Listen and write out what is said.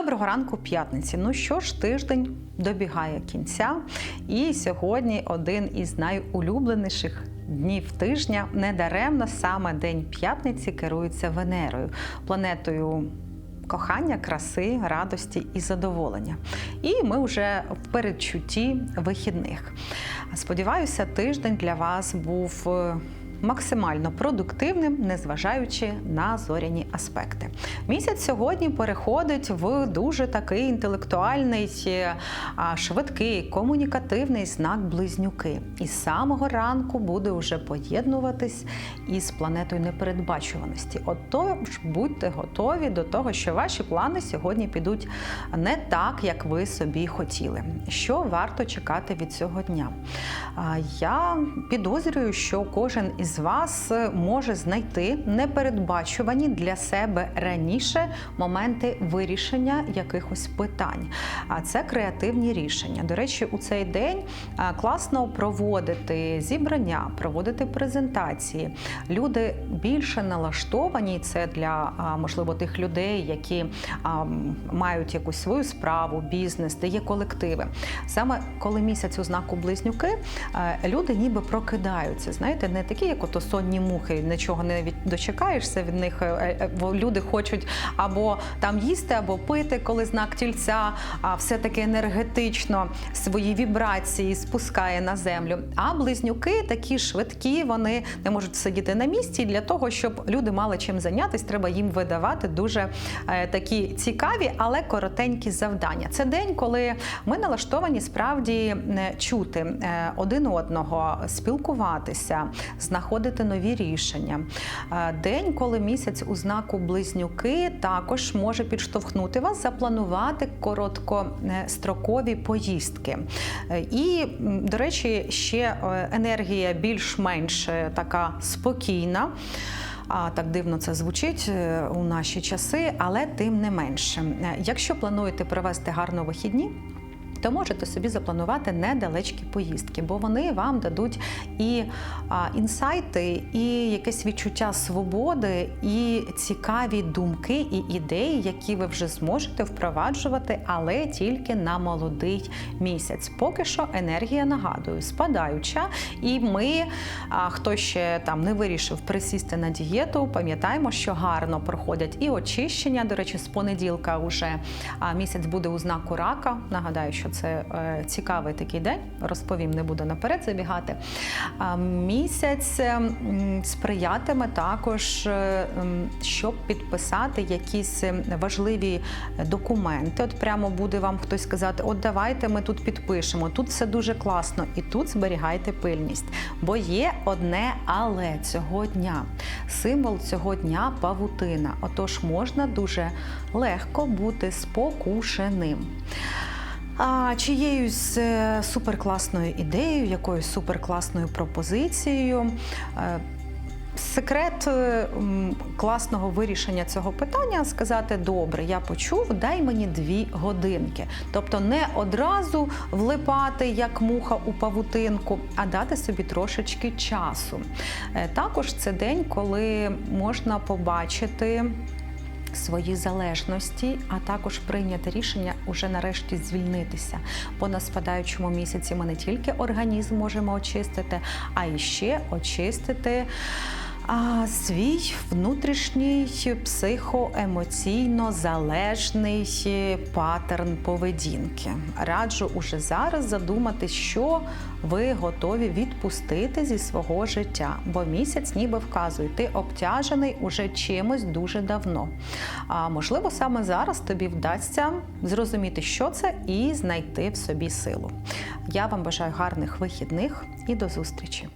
Доброго ранку п'ятниці. Ну що ж, тиждень добігає кінця, і сьогодні один із найулюбленіших днів тижня. Недаремно саме День п'ятниці керується Венерою, планетою. Кохання, краси, радості і задоволення. І ми вже в передчутті вихідних. Сподіваюся, тиждень для вас був е, максимально продуктивним, незважаючи на зоряні аспекти. Місяць сьогодні переходить в дуже такий інтелектуальний, е, швидкий, комунікативний знак близнюки. І з самого ранку буде вже поєднуватись із планетою непередбачуваності. Отож, будьте готові до того, що ваші плани сьогодні підуть не так, як ви собі хотіли. Що варто чекати від цього дня? Я підозрюю, що кожен із вас може знайти непередбачувані для себе раніше моменти вирішення якихось питань. А це креативні рішення. До речі, у цей день класно проводити зібрання, проводити презентації. Люди більше налаштовані. Це для можливо тих людей, які мають якусь свою справу, бізнес, де є колективи. Саме коли місяць у знаку близнюки, люди ніби прокидаються. Знаєте, не такі, як ото сонні мухи, нічого не від- дочекаєшся від них. е, е, Бо люди хочуть або там їсти, або пити, коли знак тільця, а все-таки енергетично свої вібрації спускає на землю. А близнюки такі швидкі, вони не можуть сидіти на місці. І Для того, щоб люди мали чим зайнятися, треба їм видавати дуже е, такі цікаві, але коротенькі завдання. Це день, коли ми налаштовані справді е, чути е, один одного, спілкуватися, знаходити нові рішення. Е, День, коли місяць у знаку близнюки, також може підштовхнути вас запланувати короткострокові поїздки. Е, І, до речі, ще е, енергія більш-менш е, така спокійна. А так дивно це звучить е, у наші часи, але тим не менше. Е, Якщо плануєте провести гарно вихідні, то можете собі запланувати недалечкі поїздки, бо вони вам дадуть і інсайти, і якесь відчуття свободи, і цікаві думки і ідеї, які ви вже зможете впроваджувати, але тільки на молодий місяць. Поки що енергія нагадую, спадаюча, і ми, хто ще там не вирішив присісти на дієту, пам'ятаємо, що гарно проходять і очищення. До речі, з понеділка вже місяць буде у знаку рака. Нагадаю, що це е, цікавий такий день. Розповім, не буду наперед забігати. Місяць е, сприятиме також, е, щоб підписати якісь е, важливі документи. От прямо буде вам хтось сказати: от давайте ми тут підпишемо. Тут все дуже класно, і тут зберігайте пильність. Бо є одне але цього дня. Символ цього дня павутина. Отож можна дуже легко бути спокушеним. А чиєюсь е, суперкласною ідеєю, якоюсь суперкласною пропозицією. е, Секрет е, класного вирішення цього питання сказати: добре, я почув, дай мені дві годинки. Тобто не одразу влипати як муха у павутинку, а дати собі трошечки часу. Також це день, коли можна побачити свої залежності, а також прийняти рішення уже нарешті звільнитися. Бо на спадаючому місяці ми не тільки організм можемо очистити, а і ще очистити. А свій внутрішній психоемоційно залежний паттерн поведінки. Раджу уже зараз задумати, що ви готові відпустити зі свого життя, бо місяць ніби вказує, ти обтяжений уже чимось дуже давно. А можливо, саме зараз тобі вдасться зрозуміти, що це, і знайти в собі силу. Я вам бажаю гарних вихідних і до зустрічі!